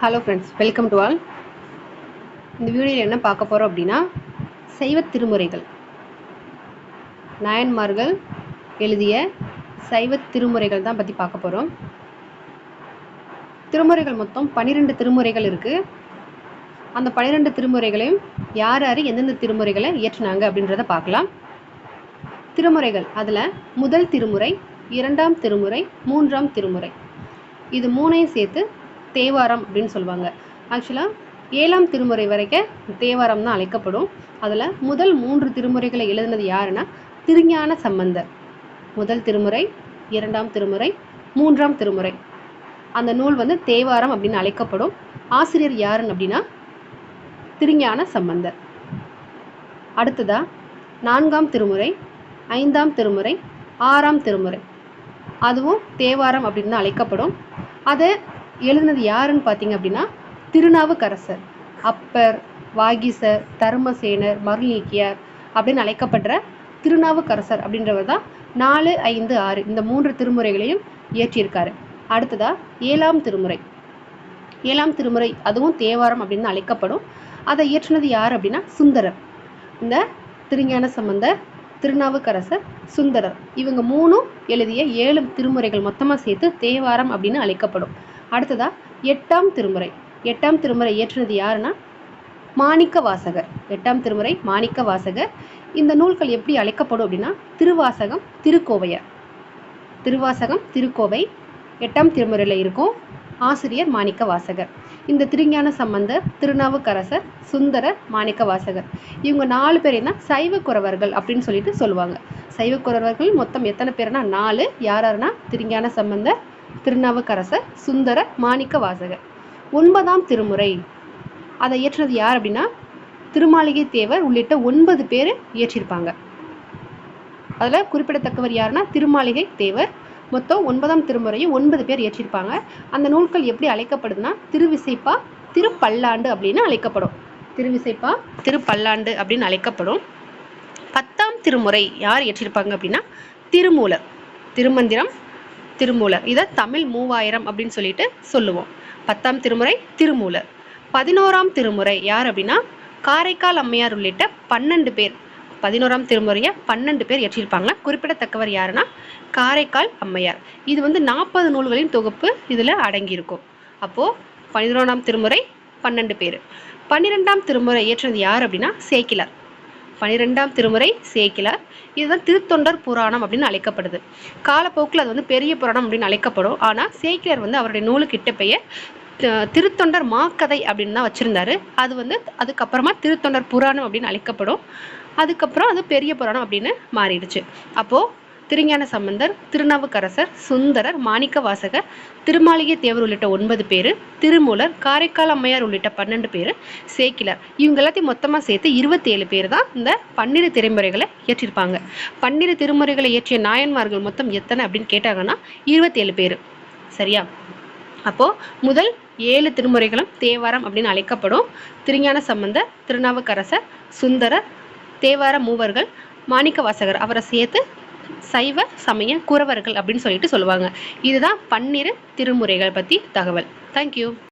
Hello friends welcome to all இந்த வீடியோவில் என்ன பார்க்க போகிறோம் அப்படின்னா சைவ திருமுறைகள். நாயன்மார்கள் எழுதிய சைவ திருமுறைகள் தான் பற்றி பார்க்க போகிறோம் திருமுறைகள் மொத்தம் பன்னிரெண்டு திருமுறைகள் இருக்குது அந்த பன்னிரெண்டு திருமுறைகளையும் யார் யார் எந்தெந்த திருமுறைகளை இயற்றினாங்க அப்படின்றத பார்க்கலாம். திருமுறைகள் அதில் முதல் திருமுறை இரண்டாம் திருமுறை மூன்றாம் திருமுறை. இது மூணையும் சேர்த்து தேவாரம் அப்படின்னு சொல்லுவாங்க. ஆக்சுவலாக ஏழாம் திருமுறை வரைக்கும் தேவாரம் தான் அழைக்கப்படும். அதில் முதல் மூன்று திருமுறைகளை எழுதினது யாருன்னா திருஞான சம்பந்தர். முதல் திருமுறை இரண்டாம் திருமுறை மூன்றாம் திருமுறை. அந்த நூல் வந்து தேவாரம் அப்படின்னு அழைக்கப்படும். ஆசிரியர் யாருன்னு அப்படின்னா திருஞான சம்பந்தர். அடுத்ததா நான்காம் திருமுறை ஐந்தாம் திருமுறை ஆறாம் திருமுறை. அதுவும் தேவாரம் அப்படின்னு தான் அழைக்கப்படும். அதை எழுதினது யாருன்னு பார்த்தீங்க அப்படின்னா திருநாவுக்கரசர் அப்பர் வாகீசர் தர்மசேனர் மருநீக்கியர் அப்படின்னு அழைக்கப்படுற திருநாவுக்கரசர் அப்படின்றவர் தான் நாலு ஐந்து ஆறு இந்த மூன்று திருமுறைகளையும் இயற்றியிருக்காரு. அடுத்ததா ஏழாம் திருமுறை. ஏழாம் திருமுறை அதுவும் தேவாரம் அப்படின்னு அழைக்கப்படும். அதை இயற்றினது யார் அப்படின்னா சுந்தரர். இந்த திருஞான சம்பந்தர் திருநாவுக்கரசர் சுந்தரர். இவங்க மூணும் எழுதிய ஏழு திருமுறைகள் மொத்தமாக சேர்த்து தேவாரம் அப்படின்னு அழைக்கப்படும். அடுத்ததா எட்டாம் திருமுறை. எட்டாம் திருமுறை இயற்றினது யாருன்னா மாணிக்க வாசகர் எட்டாம் திருமுறை மாணிக்க வாசகர் இந்த நூல்கள் எப்படி அழைக்கப்படும் அப்படின்னா திருவாசகம் திருக்கோவையார். திருவாசகம் திருக்கோவை. எட்டாம் திருமுறையில் இருக்கும் ஆசிரியர் மாணிக்க வாசகர் இந்த திருஞான சம்பந்தர் திருநாவுக்கரசர் சுந்தரர் மாணிக்க வாசகர் இவங்க நாலு பேரையும் தான் சைவ குறவர்கள் அப்படின்னு சொல்லிட்டு சொல்லுவாங்க. சைவ குறவர்கள் மொத்தம் எத்தனை பேர்னா நாலு. யார் யாருன்னா? திருஞான சம்பந்தர் திருநாவுக்கரசர் சுந்தர மாணிக்க வாசகர் ஒன்பதாம் திருமுறை. அதை இயற்றினது யார் அப்படின்னா திருமாளிகை தேவர் உள்ளிட்ட ஒன்பது பேர் இயற்றியிருப்பாங்க அதில் குறிப்பிடத்தக்கவர் யாருன்னா திருமாளிகை தேவர் மொத்தம் ஒன்பதாம் திருமுறையும் ஒன்பது பேர் இயற்றியிருப்பாங்க அந்த நூல்கள் எப்படி அழைக்கப்படுதுன்னா திருவிசைப்பா திருப்பல்லாண்டு அப்படின்னு அழைக்கப்படும். திருவிசைப்பா திருப்பல்லாண்டு அப்படின்னு அழைக்கப்படும். பத்தாம் திருமுறை யார் இயற்றியிருப்பாங்க அப்படின்னா திருமூலர். திருமந்திரம் திருமூலர். இதை தமிழ் மூவாயிரம் அப்படின்னு சொல்லிட்டு சொல்லுவோம். பத்தாம் திருமுறை திருமூலர். பதினோராம் திருமுறை யார் அப்படின்னா காரைக்கால் அம்மையார் உள்ளிட்ட பன்னெண்டு பேர். பதினோராம் திருமுறையை பன்னெண்டு பேர் இயற்றியிருப்பாங்க. குறிப்பிடத்தக்கவர் யாருன்னா காரைக்கால் அம்மையார். இது வந்து நாற்பது நூல்களின் தொகுப்பு இதில் அடங்கியிருக்கும். அப்போது பதினோராம் திருமுறை பன்னெண்டு பேர். பன்னிரெண்டாம் திருமுறை இயற்றினது யார் அப்படின்னா சேக்கிலார். பனிரெண்டாம் திருமுறை சேக்கிலார் இதுதான் திருத்தொண்டர் புராணம் அப்படின்னு அழைக்கப்படுது. காலப்போக்கில் அது வந்து பெரிய புராணம் அப்படின்னு அழைக்கப்படும். ஆனால் சேக்கிலார் வந்து அவருடைய நூலு கிட்ட பெயர் திருத்தொண்டர் மாக்கதை அப்படின்னு தான் வச்சுருந்தாரு. அது வந்து அதுக்கப்புறமா திருத்தொண்டர் புராணம் அப்படின்னு அழைக்கப்படும். அதுக்கப்புறம் அது பெரிய புராணம் அப்படின்னு மாறிடுச்சு. அப்போது திருஞான சம்பந்தர் திருநாவுக்கரசர் சுந்தரர் மாணிக்க வாசகர் திருமாளிகை தேவர் உள்ளிட்ட ஒன்பது பேர் திருமூலர் காரைக்கால் அம்மையார் உள்ளிட்ட பன்னெண்டு பேர் சேக்கிலர். இவங்க எல்லாத்தையும் மொத்தமாக சேர்த்து இருபத்தி ஏழு பேர் தான் இந்த பன்னிரு திருமுறைகளை இயற்றிருப்பாங்க. பன்னிரு திருமுறைகளை இயற்றிய நாயன்மார்கள் மொத்தம் எத்தனை அப்படின்னு கேட்டாங்கன்னா இருபத்தேழு பேர். சரியா? அப்போது முதல் ஏழு திருமுறைகளும் தேவாரம் அப்படின்னு அழைக்கப்படும். திருஞான சம்பந்தர் திருநாவுக்கரசர் சுந்தரர் தேவார மூவர்கள் மாணிக்க வாசகர் அவரை சேர்த்து சைவ சமய குறவர்கள் அப்படின்னு சொல்லிட்டு சொல்லுவாங்க. இதுதான் பன்னிரு திருமுறைகள் பற்றி தகவல். தேங்க்யூ